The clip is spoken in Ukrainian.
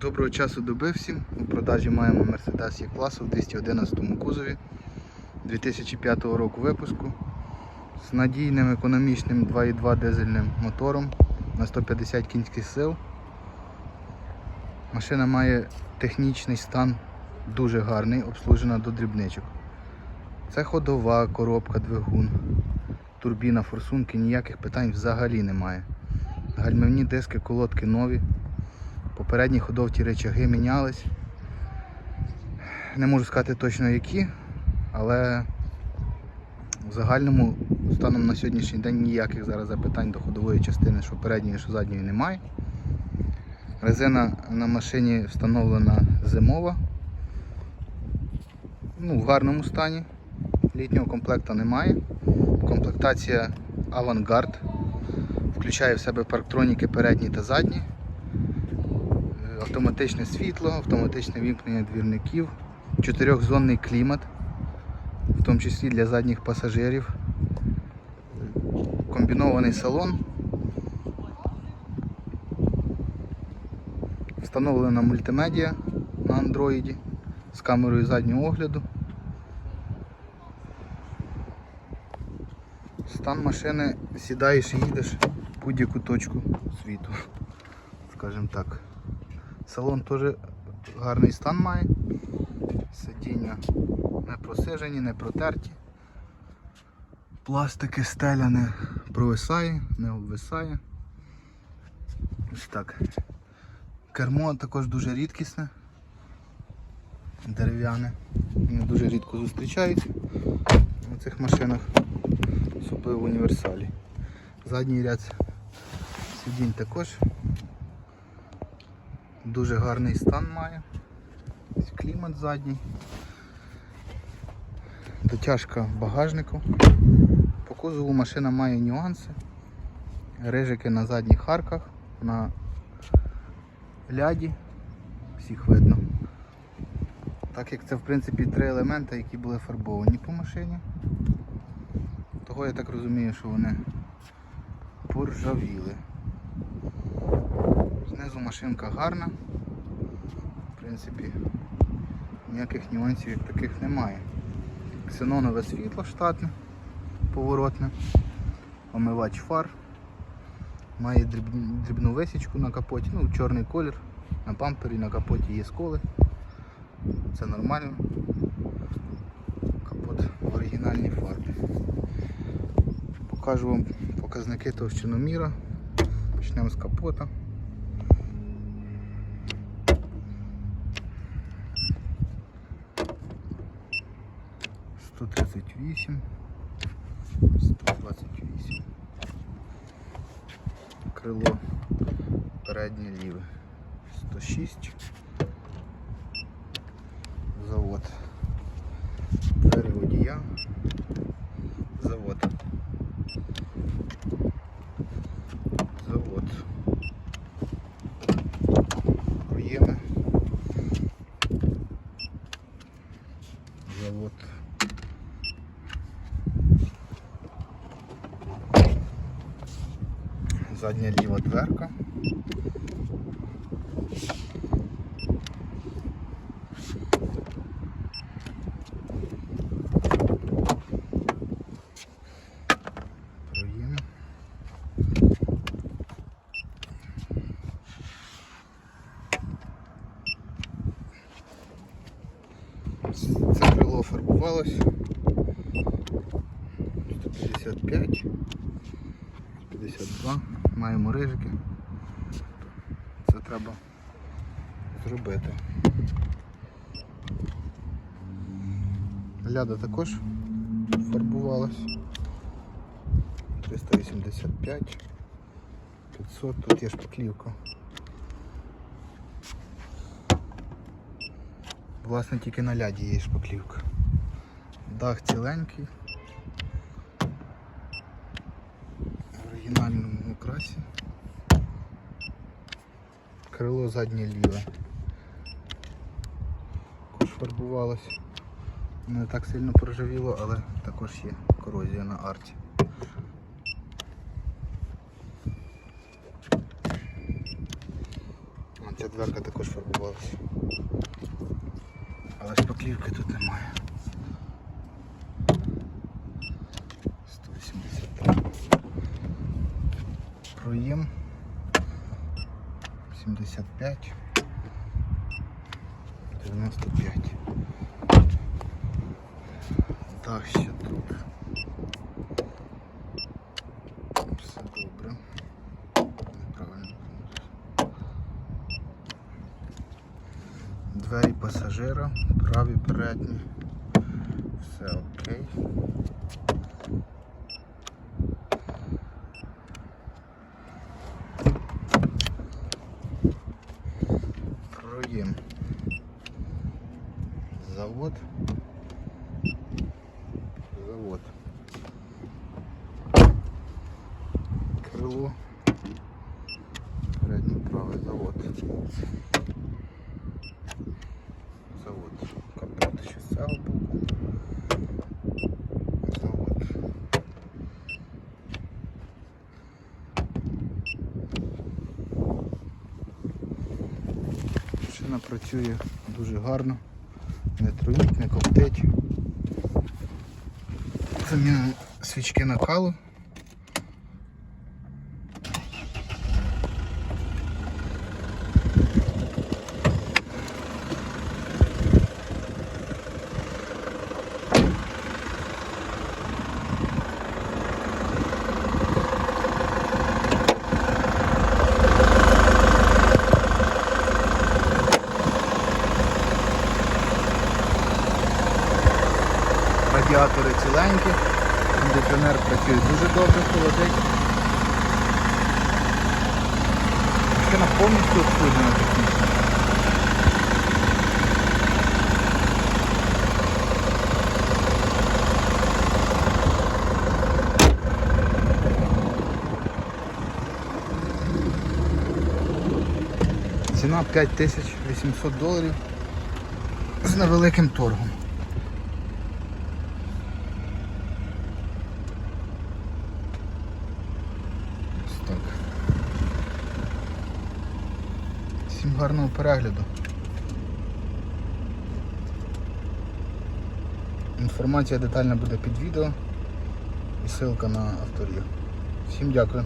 Доброго часу доби всім. У продажі маємо Mercedes E-класу в 211 кузові 2005 року випуску з надійним економічним 2.2 дизельним мотором на 150 кінських сил. Машина має технічний стан дуже гарний, обслужена до дрібничок. Це ходова коробка, двигун, турбіна, форсунки, ніяких питань взагалі немає. Гальмівні диски, колодки нові. Попередні ходовті речаги мінялись. Не можу сказати точно які, але в загальному станом на сьогоднішній день ніяких зараз запитань до ходової частини, що передньої, що задньої немає. Резина на машині встановлена зимова. Ну, в гарному стані. Літнього комплекту немає. Комплектація Авангард. Включає в себе парктроніки передні та задні автоматичне світло, автоматичне вімкнення двірників, чотирьохзонний клімат, в тому числі для задніх пасажирів, комбінований салон, встановлена мультимедіа на андроїді з камерою заднього огляду. Стан машини сідаєш і їдеш в будь-яку точку світу, скажімо так. Салон теж гарний стан має. Сидіння не просижені, не протерті. Пластики стеля не провисає, не обвисає. Ось так. Кермо також дуже рідкісне, дерев'яне. Вони дуже рідко зустрічаються на цих машинах, особливо в універсалі. Задній ряд сидінь також Дуже гарний стан має. Клімат задній. Дотяжка багажнику. По кузову машина має нюанси. Рижики на задніх арках, на ляді, всіх видно. Так як це в принципі три елементи, які були фарбовані по машині. Того я так розумію, що вони поржавіли. Знизу машинка гарна. В принципі, ніяких нюансів таких немає. Ксенонове світло штатне, поворотне, омивач фар, має дрібну висічку на капоті, ну чорний колір, на бампері, на капоті є сколи. Це нормально. Капот в оригінальній фарбі. Покажу вам показники товщиноміра. Почнемо з капота. 138, 128. Крило переднє ліве. 106. Завод. Двері водія. Задня ліва дверка. Це крило фарбувалось. 155. 52, маємо рижики. Це треба зробити. Ляда також фарбувалась. 385, 500, тут є шпаклівка. Власне тільки на ляді є шпаклівка. Дах ціленький. в оригінальному окрасі. Крило заднє ліве. Також фарбувалось. Не так сильно прожавіло, але також є корозія на арті. Ця дверка також фарбувалася. Але шпаклівки тут немає. 75. 95. Так, ще тут. Все добре. Неправильно. Двері пасажира, праві передні. Все окей. Завод. Завод. Крило. Передній правий завод. Завод. Капот ще цього. Завод. Машина працює дуже гарно. Не труїть, не коптить. Заміна свічки накалу. Радіатори ціленькі, кондиціонер працює дуже добре, холодить. Машина повністю обслужена технічно. Ціна 5800 доларів з невеликим торгом. Ось так. Всім гарного перегляду. Інформація детальна буде під відео і ссылка на авторію. Всім дякую.